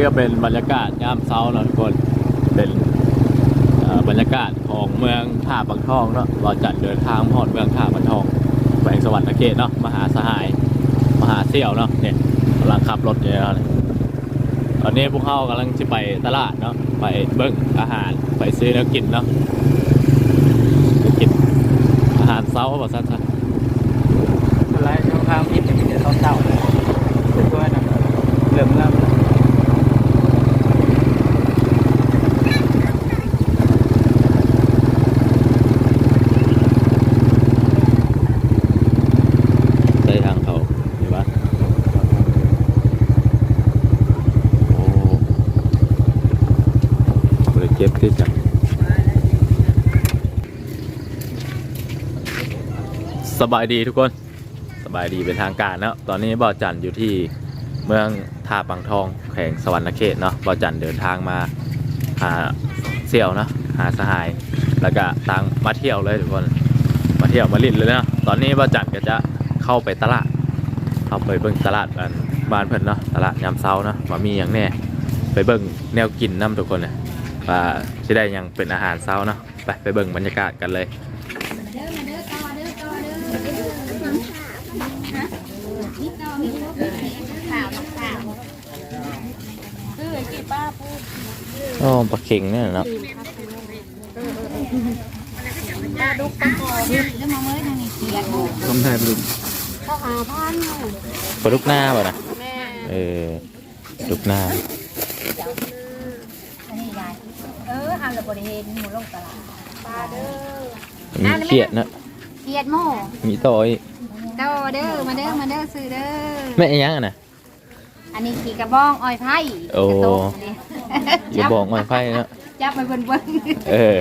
นี่ก็เป็นบรรยากาศยามเช้าเนาะทุกคนเป็นบรรยากาศของเมืองท่าบางทองเนาะเราจัดเดินทางพอดเมืองท่าบางทองแขวงสวรรค์เขตเนาะมหาสหาย มหาเสี่ยวเนาะเนี่ยกำลังขับรถอยู่เนี่ยตอนนี้พวกเขากำลังจะไปตลาดเนาะไปเบิ้งอาหารไปซื้อแล้วกินเนาะไปกินอาหารเช้าบอกสั้นอะไรช่วงข้าวยิบจะมีแต่ตอนเช้าเลยด้วยนะเหลื่อมล้ำไปทางเขาเห็นปะโอ้บริเก็บที่จังส บายดีทุกคนสบายดีเป็นทางการเนาะตอนนี้บ่อจันอยู่ที่เมืองท่าปังทองแขวงสวรรณเขตเนาะบ่อจันเดินทางมาหาเสี่ยวเนาะหาสหาย แล้วก็ทางมาเที่ยวเลยทุกคนมาเที่ยวมาลินเลยเนาะตอนนี้บ่อจันก็จะเข้าไปตลาดเข้าไปเบิ่งตลาดบ้านบ้านเพิ่นเนาะตลาดยามเช้าเนาะว่ามีอย่างแน่ไปเบิ่งแนวกินน้ำทุกคนเนี่ยว่าสิได้ยังเป็นอาหารเช้าเนาะไปไปเบิ่งบรรยากาศกันเลย อ๋อปลาเข็งเนี่ยเนาะปลาดุกปลาคอเนี่ยแล้วมาเมื่อทางนี้เกียดหมูผมถ่ายรูปเขาหาพันปลาลูกหน้าป่ะนะแม่เออลูกหน้าอันนี้ยายเออหันระบริเวณหมูลงตลาดปลาเด้อมีเขียดนะเกียดหมูมีต่อย เด้อเด้อมาเด้อมาเด้อซื้อเด้อแม่อีหยังอะนะอันนี้ขี่กระบองอ้อยไผ่โอ้ กระโตกอันนี้อย่าบอกว่าไฟเนาะจับไปเบิ่นเบิ่นเออ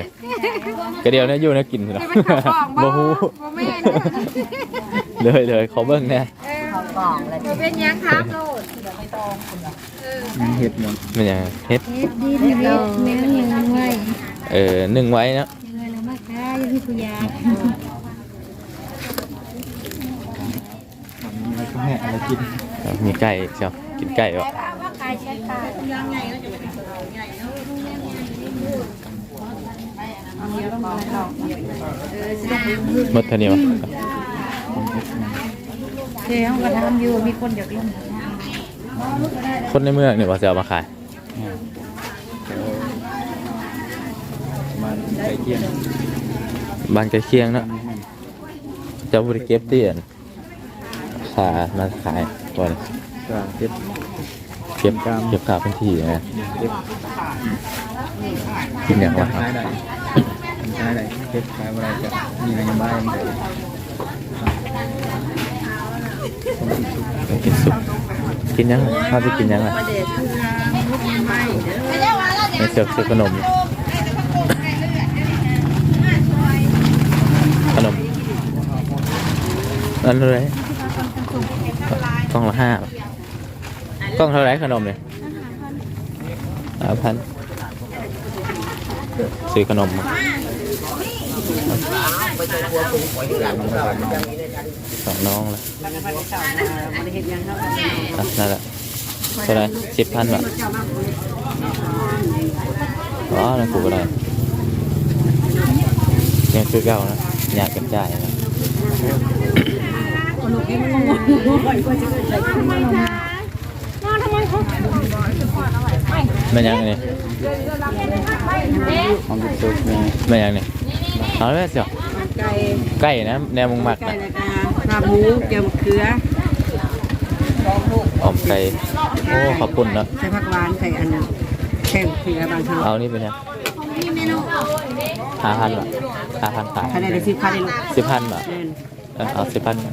กระเดียวเนี่ยอยู่เนี่ยกินสิเนาะให้มันเข้ากล่องบ่บ่ฮู้บ่แม่นเลยเลยขอเบิ่งแน่เออเข้ากล่องเลยบ่เป็นหยังครับโลดเดี๋ยวไม่ต้องคุณล่ะเออเห็ดหมดมันหยังเฮ็ด เฮ็ดดีดีแม่ยังไว้เออนึ่งไว้เนาะยังไงแล้วมาค้ายังมีผู้ยา อะไรก็แห่อะไรกินมีไก่เชียวกินไก่บ่ว่าใครใช้ปลายังไงก็จะเป็นใหญ่เนาะเดี๋ยวต้องลองเออจะได้หมดเท่านี้วะเดี๋ยวก็ทำอยู่มีคนอยากลงคนในเมืองนี่ว่าจะเอามาขายมันไก่เกียงบ้านใกล้เคียงเนาะเจะบริเก็บเตียน ขามาขายก่อนก็เก็บเก็บเก็บขาเป็นที่นะเก็บกินอย่างวะครับขายได้ขายได้เก็บขายอะไรจะมีอะไรบ้างกินสุกกินยังข้าวจะกินยังอะในเสือกเสือกขนม ขนมอันเท่าไหร กล่องละห้ากล่องเท่าไรขนมเนี่ยห้าพันซื้อขนมสองน้องละอะนั่นแหละเท่าไรสิบพันบาทอ๋อนั่นกูก็ได้ยังคือเก่านะอยากเก็บจ่ายนะ แม่ยังนี่ของเป็นซุปเนี่ยแม่ยังนี่เอาเลยเสียวไก่ใกล้นะแนวมึงมักไก่นะละกาลาบหมูเจียวมะเขือออมไก่โอ้ขอบคุณเนาะใส่ผักหวานใส่อันนั้นแข่งเสือบางเทาเอานี่เป็นยังห้าพันบาทห้าพันขายถ้าได้ได้สิบพันได้ลูกสิบพันบาทแม่นเออเอาสิบพันหา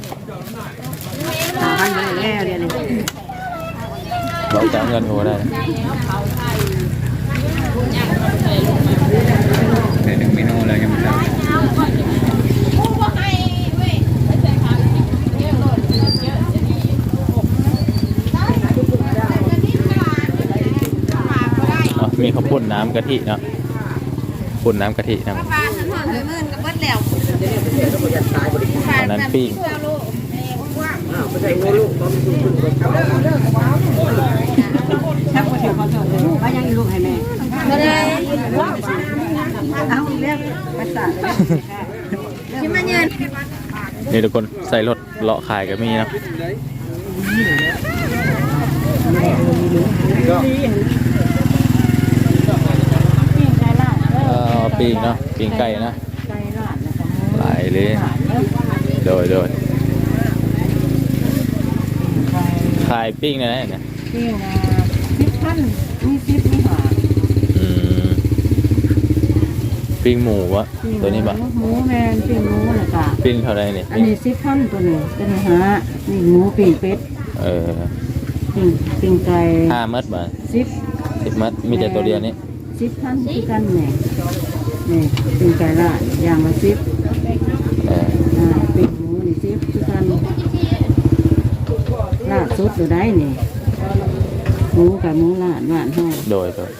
พันไปแล้วเดี๋ยวนี้บอกจะเอาเงินกูได้นะได้หนึ่งเมนูแล้วยังไม่ทำมีข้าวปุ้นน้ำกะทิเนาะปุ้นน้ำกะทินะอันนั้นปิ้ง ถ้าคนเดียวเขาสอนเลยว่ายังลูกให้แม่ก็ได้เอาอีกภาษาที่มาเงินนี่ทุกคนใส่รถเลาะขายก็มีนะก็ปิ้งเนาะปิ้งไก่นะหลายเลยโดยโดย ขายปิ้งนะเนี่ยที่นะสิบพันมีสิบมีหาอืมปิ้งหมูวะตัวนี้ปะหมูแมนปิ้งหมูนะจ๊ะปิ้งเท่าไรเนี่ยอันนี้สิบพันตัวนี้ตัวนี้ฮะนี่หมูปิ้งเป็ดเออปิ้งปิ้งไก่ห้ามัดบาทสิบสิบมัดมีแต่ตัวเดียวนี้สิบพันที่กันแหน่นี่ปิ้งไก่ละอย่างละสิบ เออ อ่าปิ้งหมูนี่สิบที่กัน ลาดสุดหรือได้นี่หมูกับหมูลาดหวานห้อยโดยโดย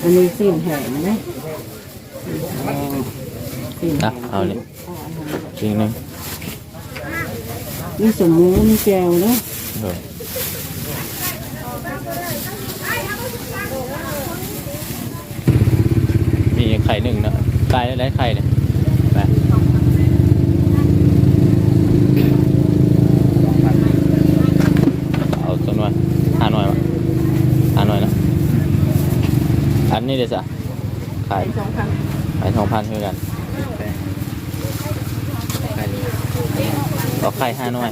อันนี้สิ้นแห้งนะสิ้นนะแห้งเอานี่ปิ้งหนึงมีสมหมูมีแจวเนาะโดยมีไข่หนึ่งนะไก่ได้ไข่เนี่ยไปเอาจำนวนห้าหน่อยวะห้าหน่อยนะอั นนี้เดี๋ยวจ้ะขายสองพันขายสองพันเท่ากันไก่เอาไข่ห้าหน่อย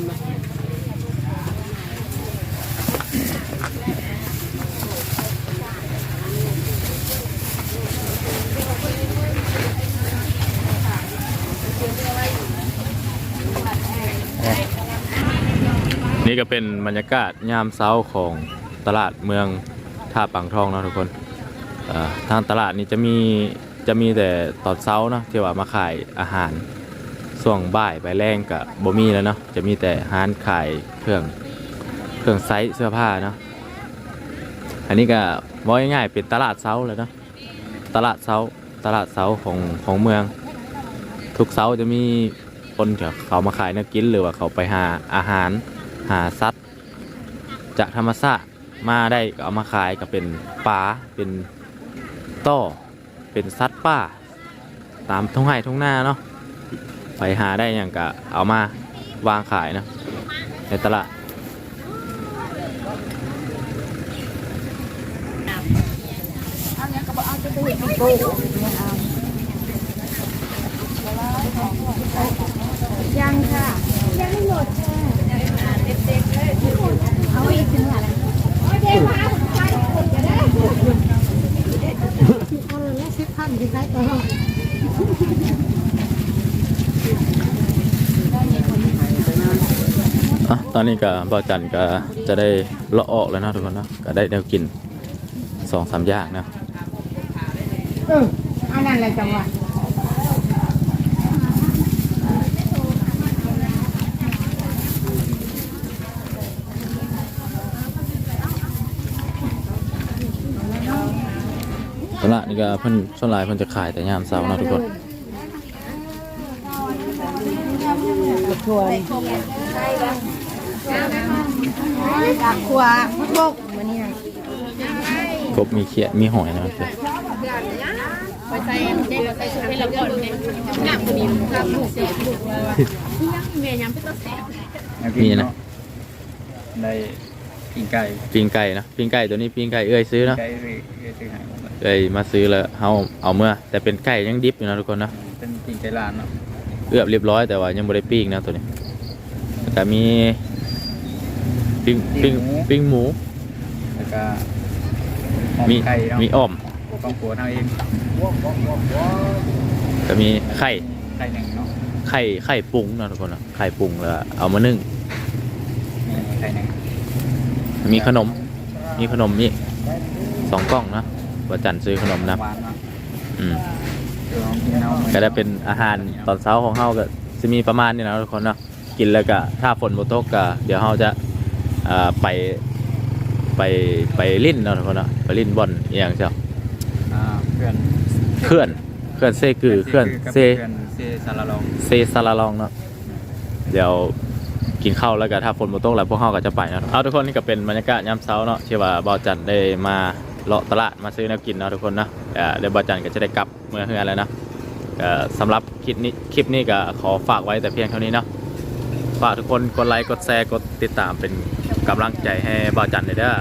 นี่ก็เป็นบรรยากาศยามเช้าของตลาดเมืองท่าปังทองเนาะทุกคนเอ่อ ทางตลาดนี้จะมีจะมีแต่ตอนเช้าเนาะที่ว่ามาขายอาหารส่วงบ่ายไปแรงกับบ่มีแล้วเนาะจะมีแต่ร้านขายเครื่องเครื่องไซส์เสื้อผ้าเนาะอันนี้ก็ว่าง่ายๆเป็นตลาดเช้าเลยเนาะตลาดเช้าตลาดเช้าของของเมือง ทุกเช้าจะมีคนที่เขามาขายเนื้อกินหรือว่าเขาไปหาอาหารหาสัตว์จากธรรมชาติมาได้ก็เอามาขายก็เป็นปลาเป็น ต้อเป็นสัตว์ป่า ตามทุ่งไร่ทุ่งหน้าเนาะไปหาได้อย่างก็เอามาวางขายนะในตลาดยังค่ะ ยังไม่หมดค่ะเอาอีกถึงอะไรเด็กมาใครคนจะได้คนละ สิบพันที่ใครตลอดอะตอนนี้ก็บ่าวจันก็จะได้เลาะออกแล้วนะทุกคนนะก็ได้แนวกินสองสามอย่างนะเอออันนั้นแหละจังหวะ ตลาดนี่ก็เพิ่นส่วนหลายเพิ่นจะขายแต่ยามเช้าเนาะทุกคนชวนจากขวาพุทบกมันนี่กบมีเขียดมีหอยนะเพื่อนไปใส่เด็กใส่ชุดให้เราก่อนเลยงามกว่านี้งามลูกเสียลูกยังเมียยังเป็นตัวเสียมีนะได้ กินไก่ปิ้งไก่นะปิ้งไก่ตัวนี้ปิ้งไก่เอ้ยซื้อเนาะไก่เรื่อยๆซื้อหายหมดเลยเอ้ยมาซื้อแล้วเฮาเอาเมื่อ แต่เป็นไก่ยังดิบอยู่นะทุกคนนะเป็นกินไก่ลานเนาะเอือบเรียบร้อยแต่ว่ายังบ่ได้ปิ้งนะตัวนี้แล้วก็มีปิ้งปิ้งปิ้งหมูแล้วก็หอมมีไก่เนาะมีอ้อมของผัวเฮาเองก็มีไข่ไก่หนึ่งเนาะไข่ไข่ปรุงเนาะทุกคนเนาะไข่ปรุงแล้วเอามานึ่งมีไก่หนึ่ง มีขนม มีขนมนี่สองกล่องเนาะว่าจันซื้อขนมนะหวานเนาะอืมเดี๋ยวกินเอาก็ได้เป็นอาหารตอนเช้าของเฮาก็จะมีประมาณนี้นะทุกคนเนาะกินแล้วก็ถ้าฝนบ่ตกก็เดี๋ยวเฮาจะอ่าไปไปไปลิ้นเนาะทุกคนเนาะไปลิ้นบ่อนอหย่างเจ้าอ่าเพื่อนเคลื่อนเคลื่อนเซกือเคลื่อนกับเซเพื่อนเซซาลาลองเซซาลาลองเนาะเดี๋ยว กินข้าวแล้วก็ถ้าฝนบ่ตกแล้วพวกเฮาก็จะไปนะเอาทุกคนนี่ก็เป็นบรรยากาศยามเช้าเนาะที่ว่าบ่าวจันได้มาเลาะตลาดมาซื้อแนวกินเนาะทุกคนเนาะเดี๋ยวบ่าวจันก็จะได้กลับเมื่อเฮือนแล้วนะสำหรับคลิปนี้คลิปนี้ก็ขอฝากไว้แต่เพียงเท่านี้เนาะฝากทุกคนกดไลค์กดแชร์กดติดตามเป็นกำลังใจให้บ่าวจันเลยเด้อ